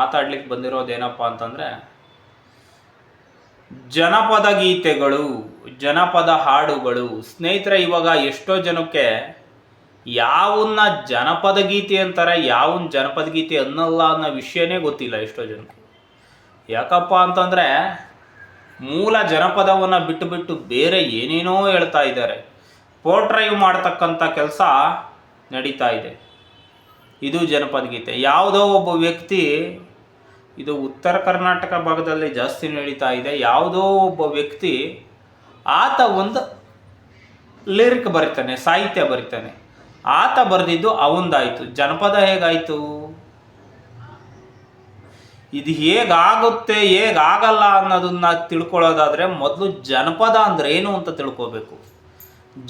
ಮಾತಾಡ್ಲಿಕ್ಕೆ ಬಂದಿರೋದೇನಪ್ಪ ಅಂತಂದರೆ, ಜನಪದ ಗೀತೆಗಳು, ಜನಪದ ಹಾಡುಗಳು, ಸ್ನೇಹಿತರೆ, ಇವಾಗ ಎಷ್ಟೋ ಜನಕ್ಕೆ ಯಾವನ್ನ ಜನಪದ ಗೀತೆ ಅಂತಾರೆ ಯಾವನ್ನ ಜನಪದ ಗೀತೆ ಅನ್ನಲ್ಲ ಅನ್ನೋ ವಿಷಯನೇ ಗೊತ್ತಿಲ್ಲ ಎಷ್ಟೋ ಜನಕ್ಕೆ. ಯಾಕಪ್ಪ ಅಂತಂದರೆ, ಮೂಲ ಜನಪದವನ್ನು ಬಿಟ್ಟು ಬಿಟ್ಟು ಬೇರೆ ಏನೇನೋ ಹೇಳ್ತಾ ಇದ್ದಾರೆ. ಪೋರ್ಟ್ರೈವ್ ಮಾಡ್ತಕ್ಕಂಥ ಕೆಲಸ ನಡೀತಾ ಇದೆ. ಇದು ಜನಪದ ಗೀತೆ. ಯಾವುದೋ ಒಬ್ಬ ವ್ಯಕ್ತಿ ಇದು ಉತ್ತರ ಕರ್ನಾಟಕ ಭಾಗದಲ್ಲಿ ಜಾಸ್ತಿ ನಡೀತಾ ಇದೆ. ಯಾವುದೋ ಒಬ್ಬ ವ್ಯಕ್ತಿ ಆತ ಒಂದು ಲಿರಿಕ್ ಬರಿತಾನೆ, ಸಾಹಿತ್ಯ ಬರಿತಾನೆ. ಆತ ಬರೆದಿದ್ದು ಅವಂದಾಯಿತು. ಜನಪದ ಹೇಗಾಯಿತು? ಇದು ಹೇಗಾಗುತ್ತೆ, ಹೇಗಾಗಲ್ಲ ಅನ್ನೋದನ್ನ ತಿಳ್ಕೊಳ್ಳೋದಾದ್ರೆ ಮೊದಲು ಜನಪದ ಅಂದ್ರೆ ಏನು ಅಂತ ತಿಳ್ಕೋಬೇಕು.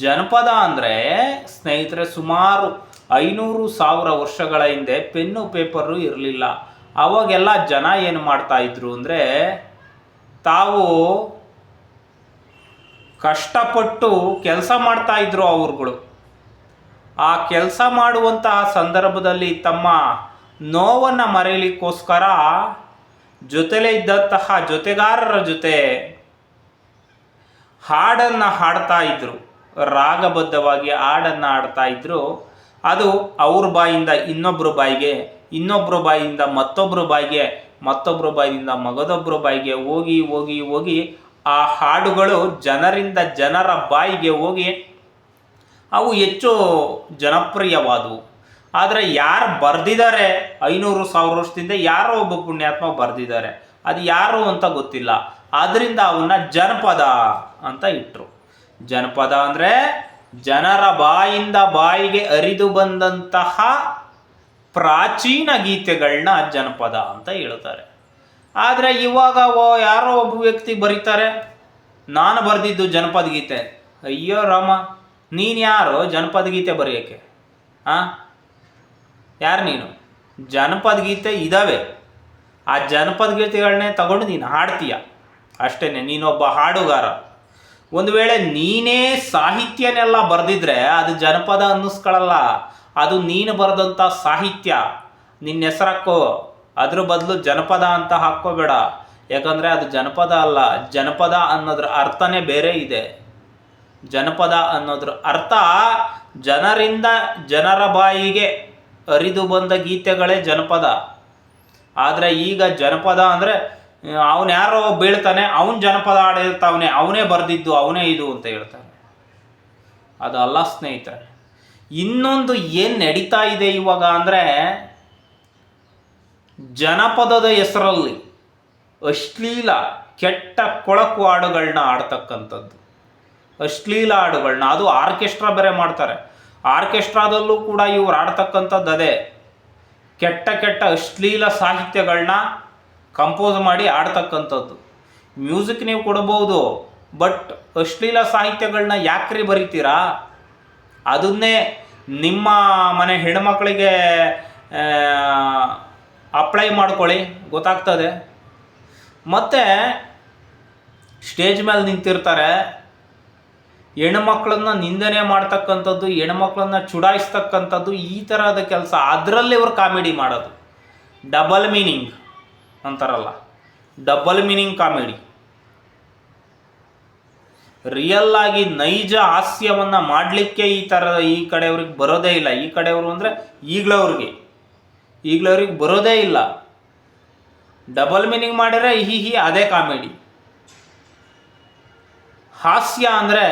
ಜನಪದ ಅಂದರೆ ಸ್ನೇಹಿತರೆ ಸುಮಾರು ಐನೂರು ಸಾವಿರ ವರ್ಷಗಳ ಹಿಂದೆ ಪೆನ್ನು ಪೇಪರು ಇರಲಿಲ್ಲ. ಅವಾಗೆಲ್ಲ ಜನ ಏನು ಮಾಡ್ತಾ ಇದ್ರು ಅಂದರೆ ತಾವು ಕಷ್ಟಪಟ್ಟು ಕೆಲಸ ಮಾಡ್ತಾ ಇದ್ರು ಅವ್ರುಗಳು ಆ ಕೆಲಸ ಮಾಡುವಂತಹ ಸಂದರ್ಭದಲ್ಲಿ ತಮ್ಮ ನೋವನ್ನು ಮರೆಯಲಿಕ್ಕೋಸ್ಕರ ಜೊತೆಲೇ ಇದ್ದಂತಹ ಜೊತೆಗಾರರ ಜೊತೆ ಹಾಡನ್ನು ಹಾಡ್ತಾ ಇದ್ರು. ರಾಗಬದ್ಧವಾಗಿ ಹಾಡನ್ನು ಹಾಡ್ತಾ ಇದ್ರು. ಅದು ಅವ್ರ ಬಾಯಿಂದ ಇನ್ನೊಬ್ಬರ ಬಾಯಿಗೆ ಇನ್ನೊಬ್ಬರ ಬಾಯಿಂದ ಮತ್ತೊಬ್ಬರ ಬಾಯಿಗೆ ಮತ್ತೊಬ್ಬರ ಬಾಯಿಯಿಂದ ಮಗದೊಬ್ಬರ ಬಾಯಿಗೆ ಹೋಗಿ ಹೋಗಿ ಹೋಗಿ ಆ ಹಾಡುಗಳು ಜನರಿಂದ ಜನರ ಬಾಯಿಗೆ ಹೋಗಿ ಅವು ಹೆಚ್ಚು ಜನಪ್ರಿಯವಾದವು. ಆದರೆ ಯಾರು ಬರೆದಿದ್ದಾರೆ ಐನೂರು ಸಾವಿರ ವರ್ಷದಿಂದ ಯಾರೋ ಒಬ್ಬ ಪುಣ್ಯಾತ್ಮ ಬರೆದಿದ್ದಾರೆ. ಅದು ಯಾರು ಅಂತ ಗೊತ್ತಿಲ್ಲ. ಆದ್ದರಿಂದ ಅವನ್ನ ಜನಪದ ಅಂತ ಇಟ್ಟರು ಜನಪದ ಅಂದರೆ ಜನರ ಬಾಯಿಂದ ಬಾಯಿಗೆ ಅರಿದು ಬಂದಂತಹ ಪ್ರಾಚೀನ ಗೀತೆಗಳನ್ನ ಜನಪದ ಅಂತ ಹೇಳ್ತಾರೆ ಆದರೆ ಇವಾಗ ಓ ಯಾರೋ ಒಬ್ಬ ವ್ಯಕ್ತಿ ಬರೀತಾರೆ, ನಾನು ಬರೆದಿದ್ದು ಜನಪದ ಗೀತೆ. ಅಯ್ಯೋ ರಾಮ, ನೀನು ಯಾರು ಜನಪದ ಗೀತೆ ಬರೆಯೋಕ್ಕೆ? ಆ? ಯಾರು ನೀನು? ಜನಪದ ಗೀತೆ ಇದ್ದಾವೆ ಆ ಜನಪದ ಗೀತೆಗಳನ್ನೇ ತಗೊಂಡು ನೀನು ಹಾಡ್ತೀಯ. ಅಷ್ಟೇ ನೀನೊಬ್ಬ ಹಾಡುಗಾರ. ಒಂದು ವೇಳೆ ನೀನೇ ಸಾಹಿತ್ಯನೆಲ್ಲ ಬರೆದಿದ್ರೆ ಅದು ಜನಪದ ಅನ್ನಿಸ್ಕೊಳ್ಳಲ್ಲ. ಅದು ನೀನು ಬರೆದಂಥ ಸಾಹಿತ್ಯ. ನಿನ್ನ ಹೆಸರಕ್ಕೋ ಅದ್ರ ಬದಲು ಜನಪದ ಅಂತ ಹಾಕ್ಕೋಬೇಡ. ಯಾಕಂದರೆ ಅದು ಜನಪದ ಅಲ್ಲ. ಜನಪದ ಅನ್ನೋದ್ರ ಅರ್ಥನೇ ಬೇರೆ ಇದೆ. ಜನಪದ ಅನ್ನೋದ್ರ ಅರ್ಥ ಜನರಿಂದ ಜನರ ಬಾಯಿಗೆ ಅರಿದು ಬಂದ ಗೀತೆಗಳೇ ಜನಪದ. ಆದರೆ ಈಗ ಜನಪದ ಅಂದರೆ ಅವನು ಯಾರೋ ಬೀಳ್ತಾನೆ, ಅವನ ಜನಪದ ಹಾಡಿರ್ತಾವನೆ ಅವನೇ ಬರೆದಿದ್ದು, ಅವನೇ ಇದು ಅಂತ ಹೇಳ್ತಾನೆ ಅದು ಅಲ್ಲ ಸ್ನೇಹಿತರೆ. ಇನ್ನೊಂದು ಏನು ನಡೀತಾ ಇದೆ ಇವಾಗ ಅಂದರೆ, ಜನಪದದ ಹೆಸರಲ್ಲಿ ಅಶ್ಲೀಲ ಕೆಟ್ಟ ಕೊಳಕು ಹಾಡುಗಳನ್ನ ಆಡ್ತಕ್ಕಂಥದ್ದು ಅಶ್ಲೀಲ ಹಾಡುಗಳನ್ನ ಅದು ಆರ್ಕೆಸ್ಟ್ರಾ ಬೇರೆ ಮಾಡ್ತಾರೆ. ಆರ್ಕೆಸ್ಟ್ರಾದಲ್ಲೂ ಕೂಡ ಇವ್ರು ಆಡ್ತಕ್ಕಂಥದ್ದು ಅದೇ. ಕೆಟ್ಟ ಕೆಟ್ಟ ಅಶ್ಲೀಲ ಸಾಹಿತ್ಯಗಳನ್ನ ಕಂಪೋಸ್ ಮಾಡಿ ಆಡ್ತಕ್ಕಂಥದ್ದು ಮ್ಯೂಸಿಕ್ ನೀವು ಕೊಡಬಹುದು ಬಟ್ ಅಶ್ಲೀಲ ಸಾಹಿತ್ಯಗಳನ್ನ ಯಾಕ್ರಿ ಬರೀತೀರಾ? ಅದನ್ನೇ ನಿಮ್ಮ ಮನೆ ಹೆಣ್ಮಕ್ಳಿಗೆ ಅಪ್ಲೈ ಮಾಡ್ಕೊಳ್ಳಿ, ಗೊತ್ತಾಗ್ತದೆ. ಮತ್ತು ಸ್ಟೇಜ್ ಮೇಲೆ ನಿಂತಿರ್ತಾರೆ. ಹೆಣ್ಮಕ್ಳನ್ನ ನಿಂದನೆ ಮಾಡ್ತಕ್ಕಂಥದ್ದು, ಹೆಣ್ಮಕ್ಳನ್ನ ಚುಡಾಯಿಸ್ತಕ್ಕಂಥದ್ದು ಈ ಥರದ ಕೆಲಸ. ಅದರಲ್ಲಿ ಇವರು ಕಾಮಿಡಿ ಮಾಡೋದು. ಡಬಲ್ ಮೀನಿಂಗ್ ಅಂತಾರಲ್ಲ. ಡಬಲ್ ಮೀನಿಂಗ್ ಕಾಮಿಡಿ ರಿಯಲ್ ಆಗಿ ನೈಜ ಹಾಸ್ಯವನ್ನು ಮಾಡಲಿಕ್ಕೆ ಈ ಥರ ಈ ಕಡೆಯವ್ರಿಗೆ ಬರೋದೇ ಇಲ್ಲ. ಈ ಕಡೆಯವರು ಅಂದರೆ ಈಗ್ಲವ್ರಿಗೆ. ಈಗ್ಲವ್ರಿಗೆ ಬರೋದೇ ಇಲ್ಲ. ಡಬಲ್ ಮೀನಿಂಗ್ ಮಾಡಿದ್ರೆ ಹಿ ಹಿ ಅದೇ ಕಾಮಿಡಿ ಹಾಸ್ಯ ಅಂದರೆ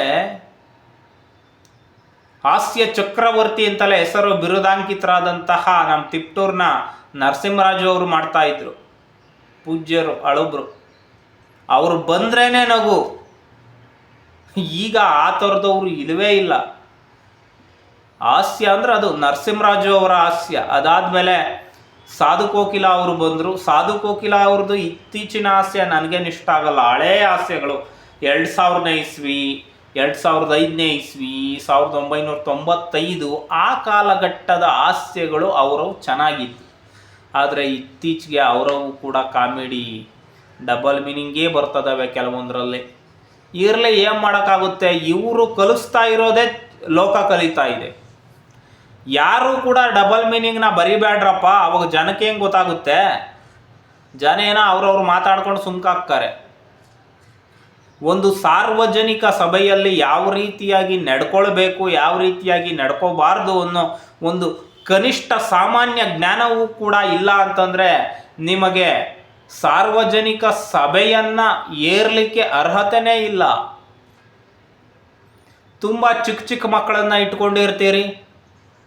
ಹಾಸ್ಯ ಚಕ್ರವರ್ತಿ ಅಂತಲೇ ಹೆಸರು ಬಿರುದಾಂಕಿತರಾದಂತಹ ನಮ್ಮ ತಿಪ್ಟೂರ್ನ ನರಸಿಂಹರಾಜು ಅವರು ಮಾಡ್ತಾ ಇದ್ರು. ಪೂಜ್ಯರು ಅಳುಬ್ರು ಅವರು ಬಂದ್ರೇನೆ ನಗು. ಈಗ ಆ ಥರದವರು ಇಲ್ಲವೇ ಇಲ್ಲ. ಹಾಸ್ಯ ಅಂದ್ರೆ ಅದು ನರಸಿಂಹರಾಜು ಅವರ ಹಾಸ್ಯ. ಅದಾದಮೇಲೆ ಸಾಧು ಕೋಕಿಲ ಅವರು ಬಂದರು. ಸಾಧು ಕೋಕಿಲ ಅವ್ರದ್ದು ಇತ್ತೀಚಿನ ಹಾಸ್ಯ ನನಗೇನು ಇಷ್ಟ ಆಗಲ್ಲ. ಹಳೇ ಹಾಸ್ಯಗಳು. ಎರಡು ಸಾವಿರದ ಇಸ್ವಿ, ಎರಡು ಸಾವಿರದ ಐದನೇ ಇಸ್ವಿ, ಸಾವಿರದ ಒಂಬೈನೂರ ತೊಂಬತ್ತೈದು ಆ ಕಾಲಘಟ್ಟದ ಹಾಸ್ಯಗಳು ಅವರು ಚೆನ್ನಾಗಿತ್ತು. ಆದರೆ ಇತ್ತೀಚೆಗೆ ಅವರವು ಕೂಡ ಕಾಮಿಡಿ ಡಬಲ್ ಮೀನಿಂಗೇ ಬರ್ತದವೆ ಕೆಲವೊಂದರಲ್ಲಿ. ಇರಲಿ ಏನು ಮಾಡೋಕ್ಕಾಗುತ್ತೆ? ಇವರು ಕಲಿಸ್ತಾ ಇರೋದೇ ಲೋಕ ಕಲಿತಾ ಇದೆ. ಯಾರು ಕೂಡ ಡಬಲ್ ಮೀನಿಂಗ್ನ ಬರಿಬೇಡ್ರಪ್ಪ ಅವಾಗ ಜನಕ್ಕೆ ಹೆಂಗೆ ಗೊತ್ತಾಗುತ್ತೆ? ಜನ ಏನೋ ಅವ್ರವ್ರು ಮಾತಾಡ್ಕೊಂಡು ಸುಮ್ಕಾಕ್ತಾರೆ ಒಂದು ಸಾರ್ವಜನಿಕ ಸಭೆಯಲ್ಲಿ ಯಾವ ರೀತಿಯಾಗಿ ನಡ್ಕೊಳ್ಬೇಕು, ಯಾವ ರೀತಿಯಾಗಿ ನಡ್ಕೋಬಾರ್ದು ಅನ್ನೋ ಒಂದು ಕನಿಷ್ಠ ಸಾಮಾನ್ಯ ಜ್ಞಾನವೂ ಕೂಡ ಇಲ್ಲ ಅಂತಂದರೆ ನಿಮಗೆ ಸಾರ್ವಜನಿಕ ಸಭೆಯನ್ನು ಏರ್ಲಿಕ್ಕೆ ಅರ್ಹತೆನೇ ಇಲ್ಲ. ತುಂಬ ಚಿಕ್ಕ ಚಿಕ್ಕ ಮಕ್ಕಳನ್ನು ಇಟ್ಕೊಂಡಿರ್ತೀರಿ.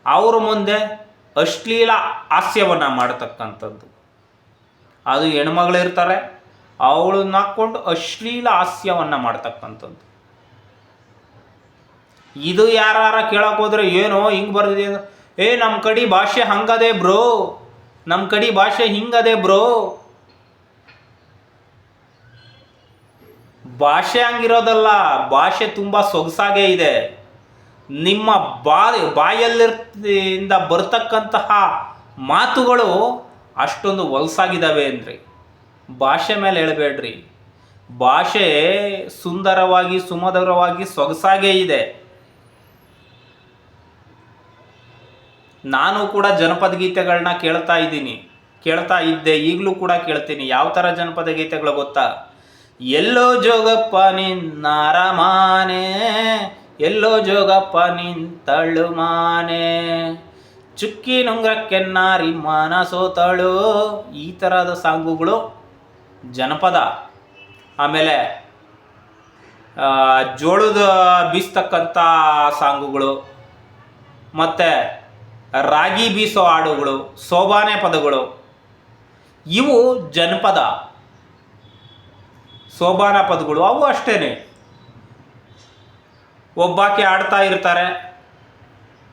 ಅವ್ರ ಮುಂದೆ ಅಶ್ಲೀಲ ಹಾಸ್ಯವನ್ನು ಮಾಡ್ತಕ್ಕಂಥದ್ದು. ಅದು ಹೆಣ್ಮಗಳಿರ್ತಾರೆ ಅವಳನ್ನ ಹಾಕ್ಕೊಂಡು ಅಶ್ಲೀಲ ಹಾಸ್ಯವನ್ನು ಮಾಡ್ತಕ್ಕಂಥದ್ದು. ಇದು ಯಾರು ಕೇಳೋಕೆ ಹೋದ್ರೆ, ಏನೋ ಹಿಂಗೆ ಬರ್ದಿದೆ? ಏ ನಮ್ಮ ಕಡೆ ಭಾಷೆ ಹಂಗದೆ ಬ್ರೋ. ನಮ್ಮ ಕಡೆ ಭಾಷೆ ಹಿಂಗದೆ ಬ್ರೋ. ಭಾಷೆ ಹಂಗಿರೋದಲ್ಲ ಭಾಷೆ ತುಂಬ ಸೊಗಸಾಗೇ ಇದೆ. ನಿಮ್ಮ ಬಾ ಬಾಯಲ್ಲಿಂದ ಬರ್ತಕ್ಕಂತಹ ಮಾತುಗಳು ಅಷ್ಟೊಂದು ಹೊಲಸಾಗಿದ್ದಾವೆ ಅಂದ್ರಿ. ಭಾಷೆ ಮೇಲೆ ಹೇಳಬೇಡ್ರಿ. ಭಾಷೆ ಸುಂದರವಾಗಿ, ಸುಮಧುರವಾಗಿ ಸೊಗಸಾಗೇ ಇದೆ. ನಾನು ಕೂಡ ಜನಪದ ಗೀತೆಗಳನ್ನ ಕೇಳ್ತಾ ಇದ್ದೀನಿ. ಕೇಳ್ತಾ ಇದ್ದೆ ಈಗಲೂ ಕೂಡ ಕೇಳ್ತೀನಿ. ಯಾವ ಥರ ಜನಪದ ಗೀತೆಗಳು ಗೊತ್ತಾ? ಎಲ್ಲೋ ಜೋಗಪ್ಪ ನಿನ್ನರಮಾನೆ ಎಲ್ಲೋ ಜೋಗಪ್ಪ ನಿಂತಳು ಮಾನೆ. ಚುಕ್ಕಿ ನುಂಗ್ರಕ್ಕೆನ್ನಾರಿ ನಾರಿ ಮನ ಸೋತಳು ಈ ಥರದ ಸಾಂಗುಗಳು ಜನಪದ. ಆಮೇಲೆ ಜೋಳದ ಬೀಸ್ತಕ್ಕಂಥ ಸಾಂಗುಗಳು. ಮತ್ತು ರಾಗಿ ಬೀಸೋ ಹಾಡುಗಳು, ಸೋಬಾನೆ ಪದಗಳು, ಇವು ಜನಪದ. ಸೋಬಾನ ಪದಗಳು, ಅವು ಅಷ್ಟೇ ಒಬ್ಬಾಕೆ ಆಡ್ತಾ ಇರ್ತಾರೆ,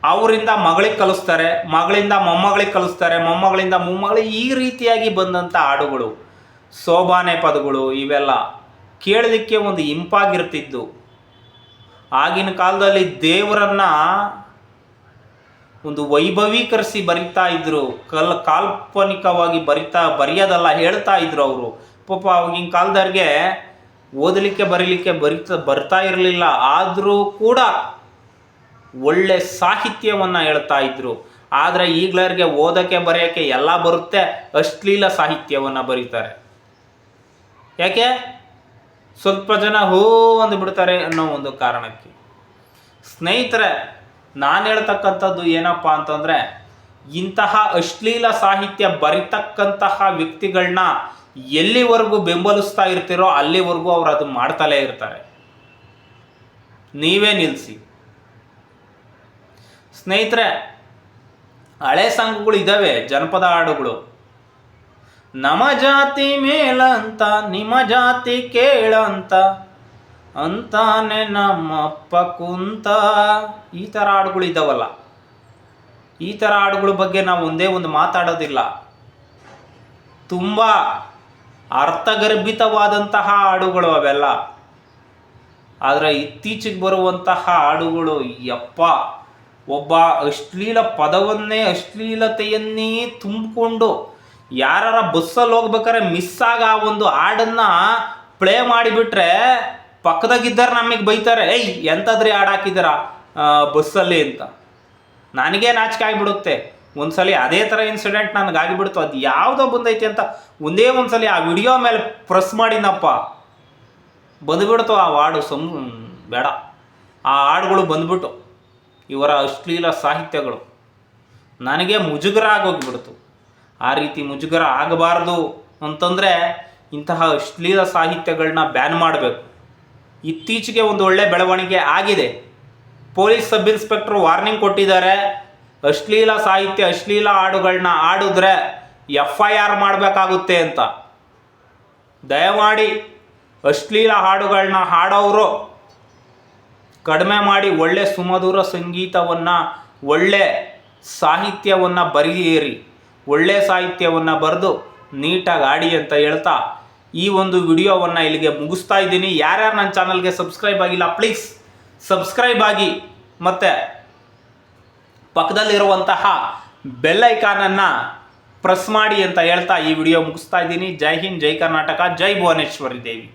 ಅವರಿಂದ ಮಗಳಿಗೆ ಕಲಿಸ್ತಾರೆ, ಮಗಳಿಂದ ಮೊಮ್ಮಗಳಿಗೆ ಕಲಿಸ್ತಾರೆ, ಮೊಮ್ಮಗಳಿಂದ ಮೊಮ್ಮಗಳಿಗೆ ಈ ರೀತಿಯಾಗಿ ಬಂದಂಥ ಹಾಡುಗಳು, ಸೋಬಾನೆ ಪದಗಳು ಇವೆಲ್ಲ ಕೇಳಲಿಕ್ಕೆ ಒಂದು ಇಂಪಾಗಿರ್ತಿದ್ದು. ಆಗಿನ ಕಾಲದಲ್ಲಿ ದೇವರನ್ನ ಒಂದು ವೈಭವೀಕರಿಸಿ ಬರಿತಾ ಇದ್ರು, ಕಲ್, ಕಾಲ್ಪನಿಕವಾಗಿ ಬರಿತಾ, ಬರೆಯೋದಲ್ಲ, ಹೇಳ್ತಾ ಇದ್ರು ಅವರು. ಪಾಪ ಅವಾಗಿನ ಕಾಲದವ್ರಿಗೆ ಓದಲಿಕ್ಕೆ, ಬರೀಲಿಕ್ಕೆ ಬರಿತಾ, ಬರ್ತಾ ಇರಲಿಲ್ಲ. ಆದರೂ ಕೂಡ ಒಳ್ಳೆ ಸಾಹಿತ್ಯವನ್ನು ಹೇಳ್ತಾ ಇದ್ರು. ಆದರೆ ಈಗ್ಲರಿಗೆ ಓದೋಕ್ಕೆ, ಬರೆಯೋಕ್ಕೆ ಎಲ್ಲ ಬರುತ್ತೆ. ಅಶ್ಲೀಲ ಸಾಹಿತ್ಯವನ್ನು ಬರೀತಾರೆ. ಯಾಕೆ? ಸ್ವಲ್ಪ ಜನ ಹೋ ಅಂದು ಬಿಡ್ತಾರೆ ಅನ್ನೋ ಒಂದು ಕಾರಣಕ್ಕೆ. ಸ್ನೇಹಿತರೆ ನಾನು ಹೇಳ್ತಕ್ಕಂಥದ್ದು ಏನಪ್ಪ ಅಂತಂದರೆ, ಇಂತಹ ಅಶ್ಲೀಲ ಸಾಹಿತ್ಯ ಬರಿತಕ್ಕಂತಹ ವ್ಯಕ್ತಿಗಳನ್ನ ಎಲ್ಲಿವರೆಗೂ ಬೆಂಬಲಿಸ್ತಾ ಇರ್ತೀರೋ ಅಲ್ಲಿವರೆಗೂ ಅವ್ರು ಅದು ಮಾಡ್ತಲೇ ಇರ್ತಾರೆ. ನೀವೇ ನಿಲ್ಲಿಸಿ ಸ್ನೇಹಿತರೆ, ಹಳೆ ಸಾಂಗುಗಳು ಇದ್ದಾವೆ ಜನಪದ ಹಾಡುಗಳು. ನಮ ಜಾತಿ ಮೇಲಂತ, ನಿಮ್ಮ ಜಾತಿ ಕೇಳಂತ ಅಂತಾನೆ ನಮ್ಮಪ್ಪ ಕುಂತ ಈ ಥರ ಹಾಡುಗಳು ಇದ್ದಾವಲ್ಲ ಈ ಥರ ಹಾಡುಗಳ ಬಗ್ಗೆ ನಾವು ಒಂದೇ ಒಂದು ಮಾತಾಡೋದಿಲ್ಲ. ತುಂಬ ಅರ್ಥಗರ್ಭಿತವಾದಂತಹ ಹಾಡುಗಳು ಅವೆಲ್ಲ. ಆದರೆ ಇತ್ತೀಚೆಗೆ ಬರುವಂತಹ ಹಾಡುಗಳು, ಯಪ್ಪ, ಒಬ್ಬ ಅಶ್ಲೀಲ ಪದವನ್ನೇ ಅಶ್ಲೀಲತೆಯನ್ನೇ ತುಂಬಿಕೊಂಡು ಯಾರ ಬಸ್ಸಲ್ಲಿ ಹೋಗ್ಬೇಕಾದ್ರೆ ಮಿಸ್ ಆಗ ಒಂದು ಹಾಡನ್ನು ಪ್ಲೇ ಮಾಡಿಬಿಟ್ರೆ ಪಕ್ಕದಾಗಿದ್ದಾರೆ ನಮಗೆ ಬೈತಾರೆ ಏಯ್ ಎಂಥದ್ರಿ ಹಾಡು ಹಾಕಿದ್ದೀರಾ ಆ, ಬಸ್ಸಲ್ಲಿ ಅಂತ. ನನಗೇ ನಾಚಿಕೆ ಆಗಿಬಿಡುತ್ತೆ. ಒಂದ್ಸಲಿ ಅದೇ ಥರ ಇನ್ಸಿಡೆಂಟ್ ನನಗೆ ಆಗಿಬಿಡ್ತು. ಅದು ಯಾವುದೋ ಬಂದೈತೆ ಅಂತ ಒಂದೇ ಒಂದ್ಸಲಿ ಆ ವಿಡಿಯೋ ಮೇಲೆ ಪ್ರೆಸ್ ಮಾಡಿನಪ್ಪ ಬಂದುಬಿಡ್ತು ಆ ಹಾಡು ಸಮ್ ಬೇಡ. ಆ ಹಾಡುಗಳು ಬಂದ್ಬಿಟ್ಟು ಇವರ ಅಶ್ಲೀಲ ಸಾಹಿತ್ಯಗಳು. ನನಗೆ ಮುಜುಗರ ಆಗೋಗ್ಬಿಡ್ತು ಆ ರೀತಿ ಮುಜುಗರ ಆಗಬಾರ್ದು ಅಂತಂದರೆ ಇಂತಹ ಅಶ್ಲೀಲ ಸಾಹಿತ್ಯಗಳನ್ನ ಬ್ಯಾನ್ ಮಾಡಬೇಕು. ಇತ್ತೀಚೆಗೆ ಒಂದು ಒಳ್ಳೆ ಬೆಳವಣಿಗೆ ಆಗಿದೆ. ಪೊಲೀಸ್ ಸಬ್ ಇನ್ಸ್ಪೆಕ್ಟರ್ ವಾರ್ನಿಂಗ್ ಕೊಟ್ಟಿದ್ದಾರೆ. ಅಶ್ಲೀಲ ಸಾಹಿತ್ಯ, ಅಶ್ಲೀಲ ಹಾಡುಗಳನ್ನ ಆಡಿದ್ರೆ ಎಫ್ ಐ ಆರ್ ಮಾಡಬೇಕಾಗುತ್ತೆ ಅಂತ. ದಯಮಾಡಿ ಅಶ್ಲೀಲ ಹಾಡುಗಳನ್ನ ಹಾಡೋರು ಕಡಿಮೆ ಮಾಡಿ ಒಳ್ಳೆ ಸುಮಧುರ ಸಂಗೀತವನ್ನು, ಒಳ್ಳೆ ಸಾಹಿತ್ಯವನ್ನು ಬರೆಯೇರಿ. ಒಳ್ಳೆ ಸಾಹಿತ್ಯವನ್ನು ಬರೆದು ನೀಟಾಗಿ ಆಡಿ ಅಂತ ಹೇಳ್ತಾ ಈ ಒಂದು ವಿಡಿಯೋವನ್ನು ಇಲ್ಲಿಗೆ ಮುಗಿಸ್ತಾ ಇದ್ದೀನಿ. ಯಾರ್ಯಾರು ನನ್ನ ಚಾನಲ್ಗೆ ಸಬ್ಸ್ಕ್ರೈಬ್ ಆಗಿಲ್ಲ, ಪ್ಲೀಸ್ ಸಬ್ಸ್ಕ್ರೈಬ್ ಆಗಿ. ಮತ್ತು ಪಕ್ಕದಲ್ಲಿರುವಂತಹ ಬೆಲ್ಲೈಕಾನನ್ನು ಪ್ರೆಸ್ ಮಾಡಿ ಅಂತ ಹೇಳ್ತಾ ಈ ವಿಡಿಯೋ ಮುಗಿಸ್ತಾ ಇದ್ದೀನಿ. ಜೈ ಹಿಂದ್, ಜೈ ಕರ್ನಾಟಕ, ಜೈ ಭುವನೇಶ್ವರಿ ದೇವಿ.